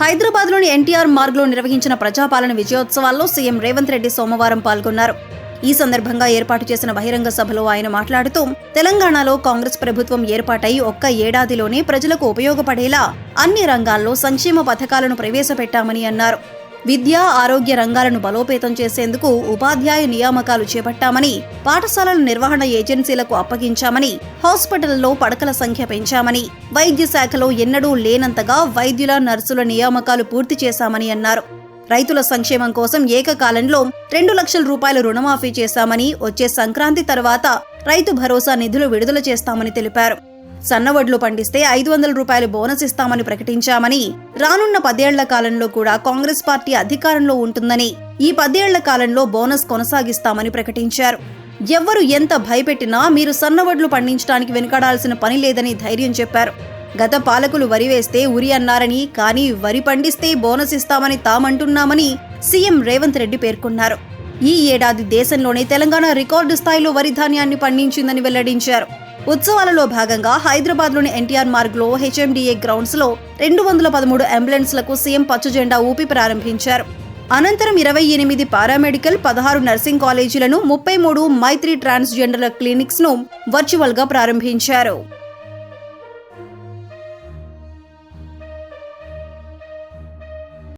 హైదరాబాద్లోని ఎన్టీఆర్ మార్గ్లో నిర్వహించిన ప్రజాపాలన విజయోత్సవాల్లో సీఎం రేవంత్ రెడ్డి సోమవారం పాల్గొన్నారు. ఈ సందర్భంగా ఏర్పాటు చేసిన బహిరంగ సభలో ఆయన మాట్లాడుతూ తెలంగాణలో కాంగ్రెస్ ప్రభుత్వం ఏర్పాటై ఒక్క ఏడాదిలోనే ప్రజలకు ఉపయోగపడేలా అన్ని రంగాల్లో సంక్షేమ పథకాలను ప్రవేశపెట్టామని అన్నారు. విద్య ఆరోగ్య రంగాలను బలోపేతం చేసేందుకు ఉపాధ్యాయ నియామకాలు చేపట్టామని పాఠశాలల నిర్వహణ ఏజెన్సీలకు అప్పగించామని హాస్పిటల్లో పడకల సంఖ్య పెంచామని వైద్య శాఖలో ఎన్నడూ లేనంతగా వైద్యుల నర్సుల నియామకాలు పూర్తి చేశామని అన్నారు. రైతుల సంక్షేమం కోసం ఏకకాలంలో రెండు లక్షల రూపాయల రుణమాఫీ చేశామని వచ్చే సంక్రాంతి తర్వాత రైతు భరోసా నిధులు విడుదల చేస్తామని తెలిపారు. సన్నవడ్లు పండిస్తే ఐదు వందల రూపాయలు బోనస్ ఇస్తామని ప్రకటించామని రానున్న పదేళ్ళ కాలంలో కూడా కాంగ్రెస్ పార్టీ అధికారంలో ఉంటుందని ఈ పదేళ్ళ కాలంలో బోనస్ కొనసాగిస్తామని ప్రకటించారు. ఎవ్వరు ఎంత భయపెట్టినా మీరు సన్నవడ్లు పండించడానికి వెనుకడాల్సిన పని లేదని ధైర్యం చెప్పారు. గత పాలకులు వరి వేస్తే ఉరి అన్నారని కానీ వరి పండిస్తే బోనస్ ఇస్తామని తామంటున్నామని సీఎం రేవంత్ రెడ్డి పేర్కొన్నారు. ఈ ఏడాది దేశంలోనే తెలంగాణ రికార్డు స్థాయిలో వరి ధాన్యాన్ని పండించిందని వెల్లడించారు. ఉత్సవాలలో భాగంగా హైదరాబాద్లోని ఎన్టీఆర్ మార్గ్లో హెచ్ఎండిఏ గ్రౌండ్స్లో రెండు వందల పదమూడు అంబులెన్స్లకు సీఎం పచ్చజెండా ఊపి ప్రారంభించారు. అనంతరం ఇరవై ఎనిమిది పారామెడికల్ పదహారు నర్సింగ్ కాలేజీలను ముప్పై మూడు మైత్రి ట్రాన్స్జెండర్ల క్లినిక్స్ను వర్చువల్గా ప్రారంభించారు.